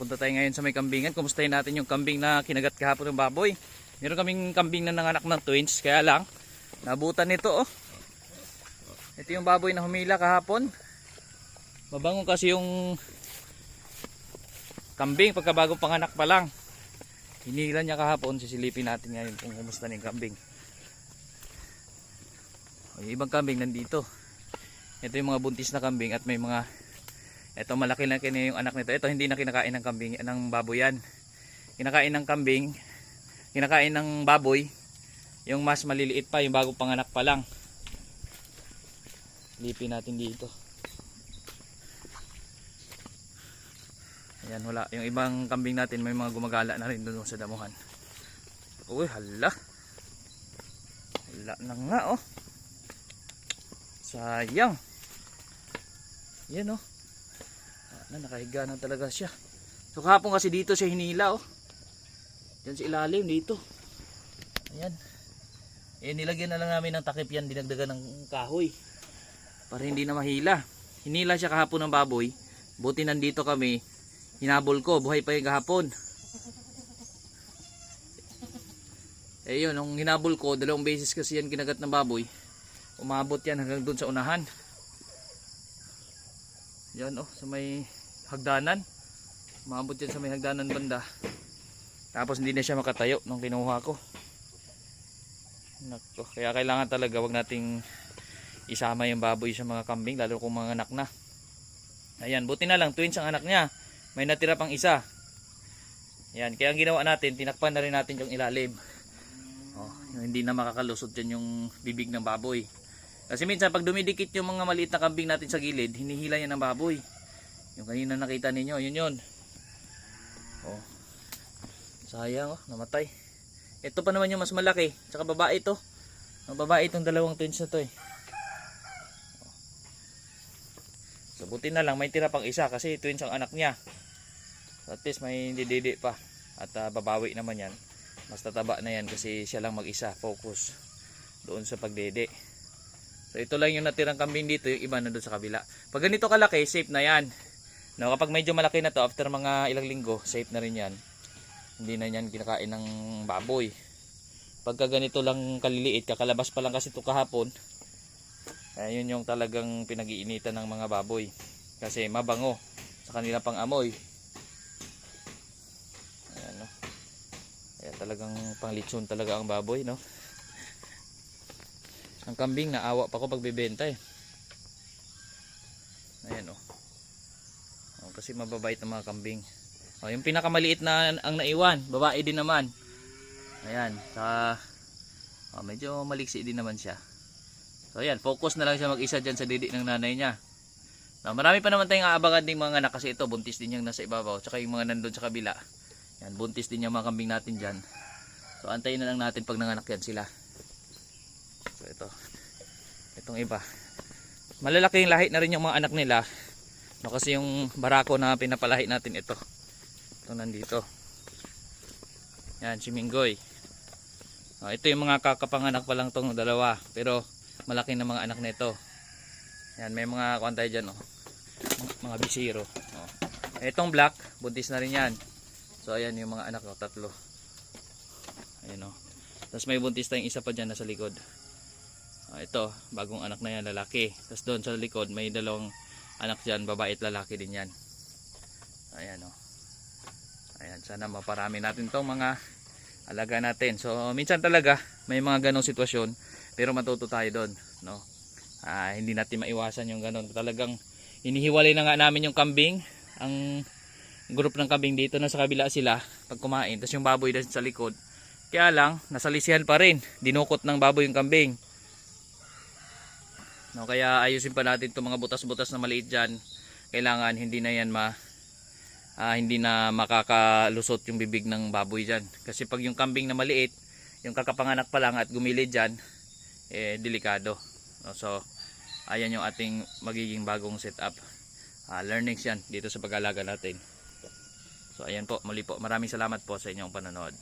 Punta tayo ngayon sa may kambingan. Kumustahin natin yung kambing na kinagat kahapon ng baboy. Meron kaming kambing na nanganak ng twins. Kaya lang, nabutan nito oh. Ito yung baboy na humila kahapon. Mabango kasi yung kambing pagkabago panganak pa lang. Hinila niya kahapon. Sisilipin natin ngayon kung kumusta na yung kambing. O, yung ibang kambing nandito. Ito yung mga buntis na kambing at may mga ito malaki na kini yung anak nito. Ito hindi na kinakain ng kambing ng baboy yan. Kinakain ng kambing, kinakain ng baboy yung mas maliliit pa, yung bago panganak pa lang. Lipin natin dito. Ayan, wala. Yung ibang kambing natin may mga gumagala na rin doon sa damuhan. Uy, hala. Hala na nga, oh. Sayang. Yan, oh. Na, nakahiga na talaga siya. So kahapon kasi dito siya hinila, oh. Diyan sa ilalim, dito. Ayan. Eh, nilagyan na lang namin ng takip yan, dinagdagan ng kahoy. Para hindi na mahila. Hinila siya kahapon ng baboy. Buti nandito kami. Hinabol ko, buhay pa yung kahapon. Eh yun, nung hinabol ko, dalawang beses kasi yan kinagat ng baboy. Umabot yan hanggang dun sa unahan. Yan oh, sa may hagdanan. Umabot yan sa may hagdanan banda. Tapos hindi na siya makatayo nung kinuha ko. Nako, kaya kailangan talaga wag nating isama yung baboy sa mga kambing lalo kung mga anak na. Ayan, buti na lang twins ang anak niya. May natira pang isa. Ayan, kaya ang ginawa natin, tinakpan na rin natin yung ilalim. Oh, yung hindi na makakalusot dyan yung bibig ng baboy. Kasi minsan pag dumidikit yung mga maliit na kambing natin sa gilid, hinihila yan ng baboy. Yung kanina nakita ninyo, yun yun. Oh. Sayang oh, namatay. Ito pa naman yung mas malaki, tsaka babae to. Ang babae itong dalawang twins na to eh. So buti na lang may tira pang isa kasi twins ang anak niya. So, at least may dididi pa. At ah, babawi naman yan. Mas tataba na yan kasi siya lang mag-isa. Focus doon sa pagdede. So ito lang yung natirang kambing dito. Yung iba na doon sa kabila. Pag ganito kalaki, safe na yan. No, kapag medyo malaki na to, after mga ilang linggo, safe na rin yan. Hindi na yan kinakain ng baboy. Pagka ganito lang kaliliit, kakalabas pa lang kasi ito kahapon, ayun yung talagang pinag-iinitan ng mga baboy. Kasi mabango sa kanila pang amoy. Ayan, no? Kaya talagang panglitson talaga ang baboy, no? Ang kambing, naawa pa ko pagbebenta eh. Ayan, oh. oh kasi mababait ang mga kambing. Oh, yung pinakamaliit na ang naiwan, babae din naman. Ayan, sa oh, medyo maliksi din naman siya. So ayan, focus na lang siya mag-isa dyan sa didi ng nanay niya. Now, marami pa naman tayong aabangan ding mga anak kasi ito, buntis din yung nasa ibabaw. Tsaka yung mga nandun sa kabila. Yan, buntis din yung mga kambing natin dyan. So antayin na lang natin pag nanganak yan sila. So ito. Itong iba. Malalaki yung lahi na rin yung mga anak nila. No, kasi yung barako na pinapalahi natin ito. Ito nandito. Yan, si Minggoy. Oh, ito yung mga kakapanganak pa lang tong dalawa. Pero malaki na mga anak nito. Yan, may mga kuwan tayo dyan. Oh. Mga, mga bisiro. Oh. Itong black, buntis na rin yan. So ayan yung mga anak ko, tatlo. Ayan oh. Tapos may buntis tayong isa pa dyan nasa likod. Ah, ito, bagong anak na yan, lalaki. Tapos doon sa likod, may dalawang anak dyan, babae at lalaki din yan. Ayan oh. Ayan, sana maparami natin tong mga alaga natin. So, minsan talaga may mga ganong sitwasyon, pero matuto tayo doon, no? Ah, hindi natin maiwasan yung ganon. Talagang inihiwalay na nga namin yung kambing, ang group ng kambing dito na sa kabila sila pag kumain. Tapos yung baboy dyan sa likod. Kaya lang, nasalisihan pa rin. Dinukot ng baboy yung kambing. No, kaya ayusin pa natin itong mga butas-butas na maliit dyan. Kailangan hindi na yan ma ah, hindi na makakalusot yung bibig ng baboy dyan. Kasi pag yung kambing na maliit, yung kakapanganak pa lang at gumilid dyan, eh, delikado. No, so, ayan yung ating magiging bagong setup. Ah, learnings yan dito sa pag-alaga natin. So, ayan po, muli po. Maraming salamat po sa inyong panonood.